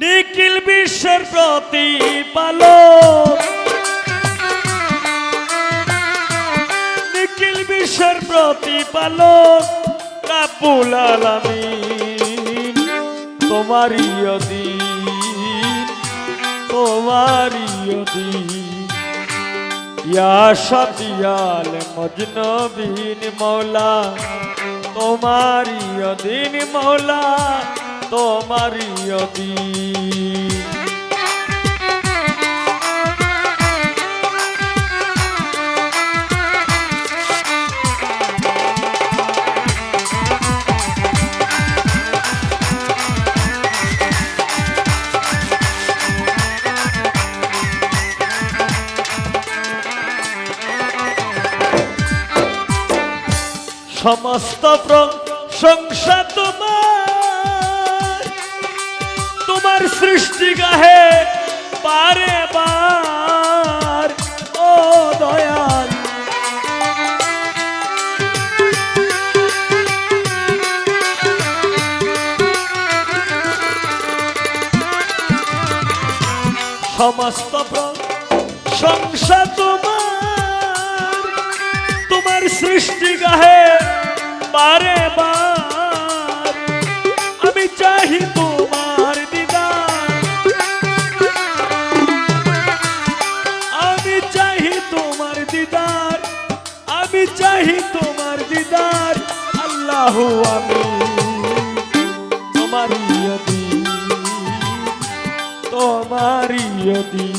নিখিল বিশ্বের প্রতিপালক নিখিল বিশ্বের প্রতিপালক রাব্বুল আলামিন, তোমারই অধীন তোমারই অধীন। ইয়া সাদিয়াল মজনবিন মৌলা, তোমারই অধীন মৌলা। তোমারই অধীন সমস্ত প্রশংসা সমস্ত প্রশংসা তোমার তোমার সৃষ্টি গাহে বারে বার। আমি চাহি তোমার দিদার। আমি চাহি তোমার দিদার। আমি চাহি তোমার দিদার। আল্লাহ আমি তোমার ইয়দি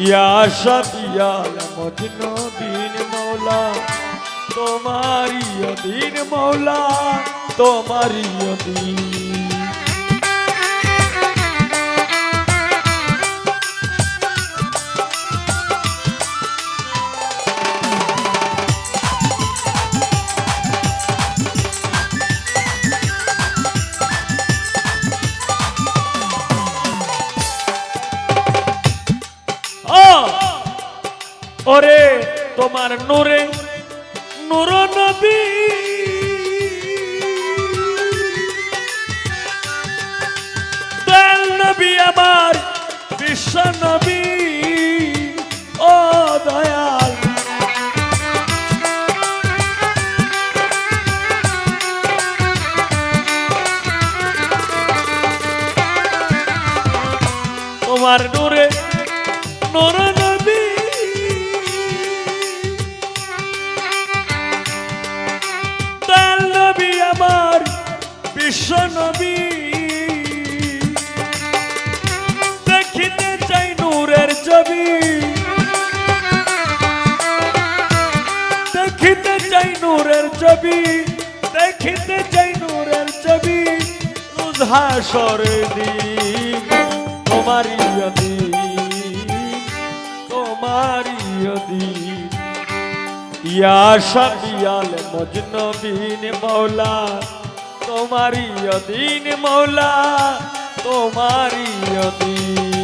ইয়া শাফিয়াল মজনবিন মৌলা তোমারি দিন মৌলা তোমারি অধীন তোমার নূরে নূর নবী। দয়াল নবী আমার বিশ্ব নবী। ও দয়াল। তোমার নূরে নূর আমার বিশ্ব নবী। দেখিতে চাই নূরের ছবি। দেখিতে চাই নূরের ছবি। দেখিতে চাই নূরের ছবি। রুজহাসরে দিন, তোমারই অধীন তোমারই অধীন। ইয়া মজনবিন মৌলা তোমারি অধীন মৌলা তোমারি অধীন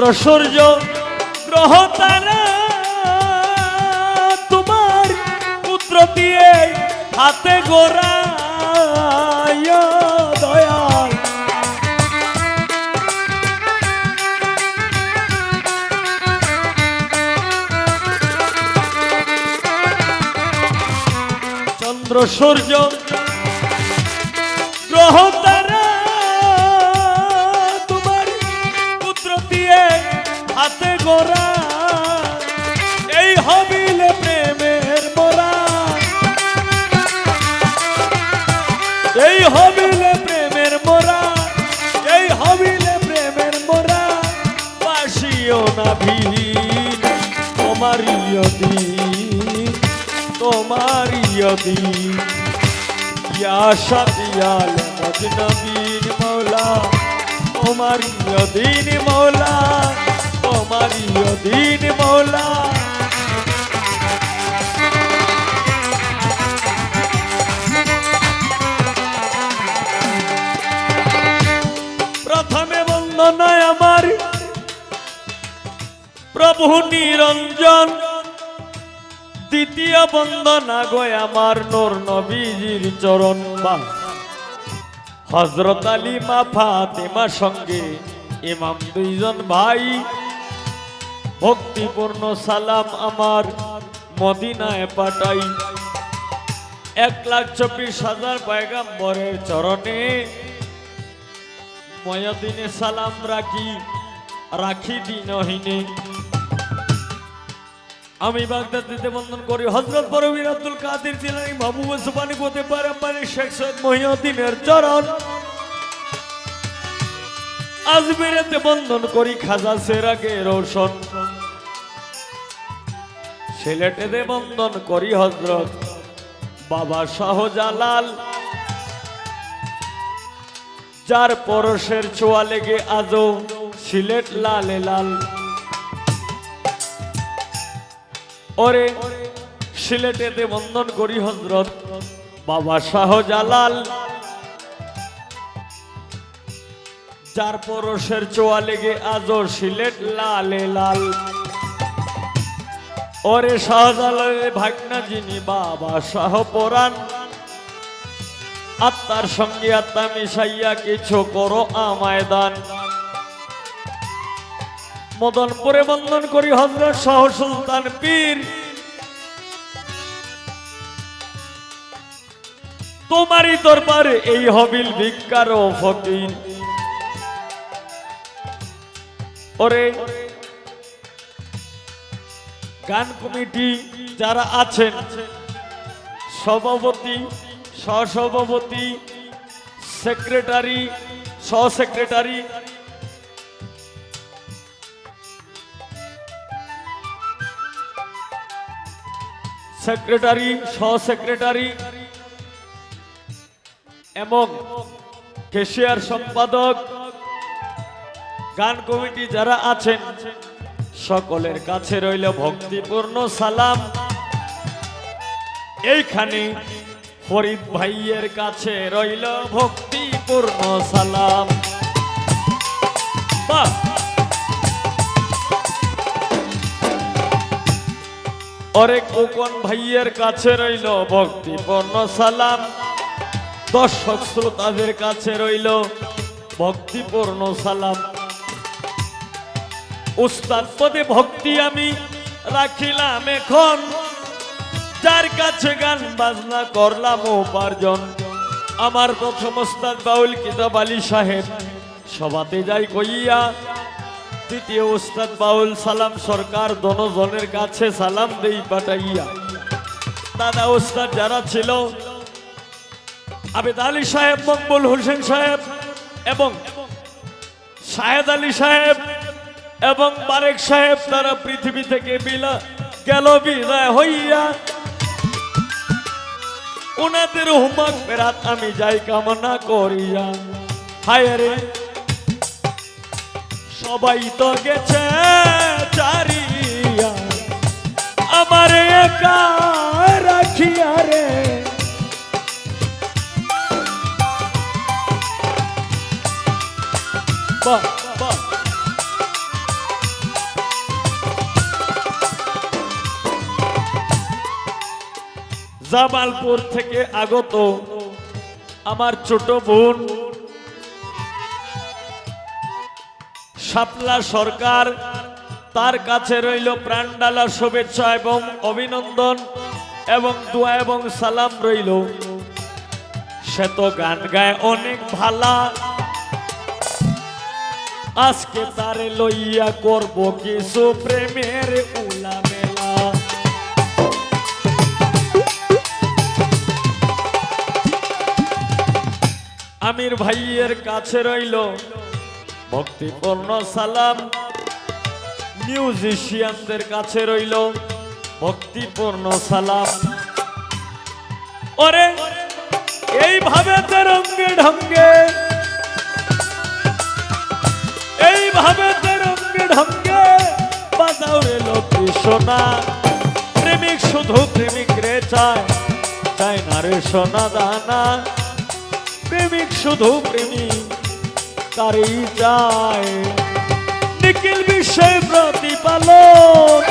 চন্দ্র সূর্য গ্রহ তারা তোমার পুত্র দিয়ে হাতে চন্দ্র সূর্য গ্রহ গোরা। এই হবিল প্রেমের মরা। এই হবিল প্রেমের মরা। এই হবিলে প্রেমের মরা। বাসিও না ভিড় তোমারিও দিন তোমারিও দিন। আশা দিয়াল মজনবীর মৌলা তোমারিও দিন মৌলা। তোমারই দিন মৌলা প্রথমে বন্দনায় আমার প্রভু নিরঞ্জন, দ্বিতীয় বন্দনা গয় আমার নোর নবীজির চরণ বা। হজরত আলী মা ফাতেমা সঙ্গে ইমাম দুইজন ভাই ভক্তিপূর্ণ সালাম আমার মদিনায় পাঠাই। এক লাখ চব্বিশ হাজার পয়গাম্বরের চরণে ময়দিনে সালাম রাখি রাখি দিনহীনে। আমি বাগদাদ দিতে বন্ধন করি, হজরত বরবীর আব্দুল কাদের জিলানি মাহবুব সুবানি কোতে পারে পারে শেখ সৈয়দ মহিউদ্দিনের চরণ। আজমিরেতে বন্ধন করি, খাজা সেরাকে রোশন। সিলেটেতে বন্ধন করি হজরত, বাবা শাহজালাল। যার পরশের ছোঁয়া লেগে আজও সিলেট লালে লাল। ওরে সিলেটেতে বন্ধন করি হজরত, বাবা শাহজালাল। যার পরশের চোয়া লেগে আজও সিলেট লালে লাল। ওরে শাহজালালের ভাগনা যিনি বাবা শাহ পরাণ। আত্মার সঙ্গে আত্মা মিশাইয়া কিছু করো আমায় দান। মদনপুরে বন্ধন করি হজরত শাহ সুলতান পীর। তোমারই দরবারে এই হবিল ভিক্ষার ও ফকির। ওরে গান কমিটি যারা আছেন, সভাপতি, সহসভাপতি, সেক্রেটারি সহ সেক্রেটারি সেক্রেটারি সহ সেক্রেটারি এবং কেশিয়ার সম্পাদক, গান কমিটি যারা আছেন সকলের কাছে রইল ভক্তিপূর্ণ সালাম। এইখানে ফরিদ ভাইয়ের কাছে রইল ভক্তিপূর্ণ সালাম। অরে কোকন ভাইয়ের কাছে রইল ভক্তিপূর্ণ সালাম। দর্শক শ্রোতাদের কাছে রইল ভক্তিপূর্ণ সালাম। উস্তাদ পদে ভক্তি আমি রাখিলাম এখন। যার কাছে গান বাজনা করলাম উপার্জন। আমার প্রথম ওস্তাদ বাউল কিতাব আলী সাহেব। সভাতে যাই কইয়া তৃতীয় ওস্তাদ বাউল সালাম সরকার দনজনের কাছে সালাম দেই পাঠাইয়া। দাদা ওস্তাদ যারা ছিল, আবেদ আলী সাহেব, মকবুল হোসেন সাহেব এবং শাহেদ আলী সাহেব এবং বারেক সাহেব তারা পৃথিবী থেকে বিলা গেল বিদায় হইয়া। ওনাদের হুমাক ফেরাত আমি যাই কামনা করিয়া। হায় রে, সবাই তো গেছে চারিয়া জামালপুর থেকে আগত আমার ছোট বোন শাপলা সরকার, তার কাছে রইল প্রাণডালা শুভেচ্ছা এবং অভিনন্দন এবং দোয়া এবং সালাম রইল। সে তো গান গায় অনেক ভালা। আজকে তারে লইয়া করব কিছু প্রেমের উলা আমির ভাইয়ের কাছে রইল। ভক্তিপূর্ণ সালাম। মিউজিশিয়ানদের কাছে রইল। ভক্তিপূর্ণ সালাম। ওরে, এইভাবে তেরঙ্গে ঢঙ্গে। এইভাবে তেরঙ্গে ঢঙ্গে বাজাও রে লোকে সোনা। প্রেমিক শুধু প্রেমিক রে চায়। চায় না রে সোনা দানা। প্রেমিক, শুধু প্রেমিক, তারই চায় নিখিল বিশ্বের প্রতিপালক।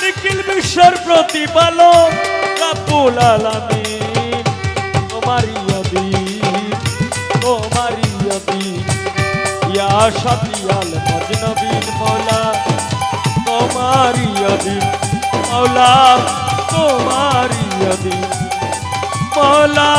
নিখিল বিশ্বের প্রতিপালক কাপুল আলামিন। তোমারই অধীন তোমারই অধীন ইয়া শাফিয়াল মজনবিন মৌলা তোমারই অধীন মৌলা তোমারই মৌলা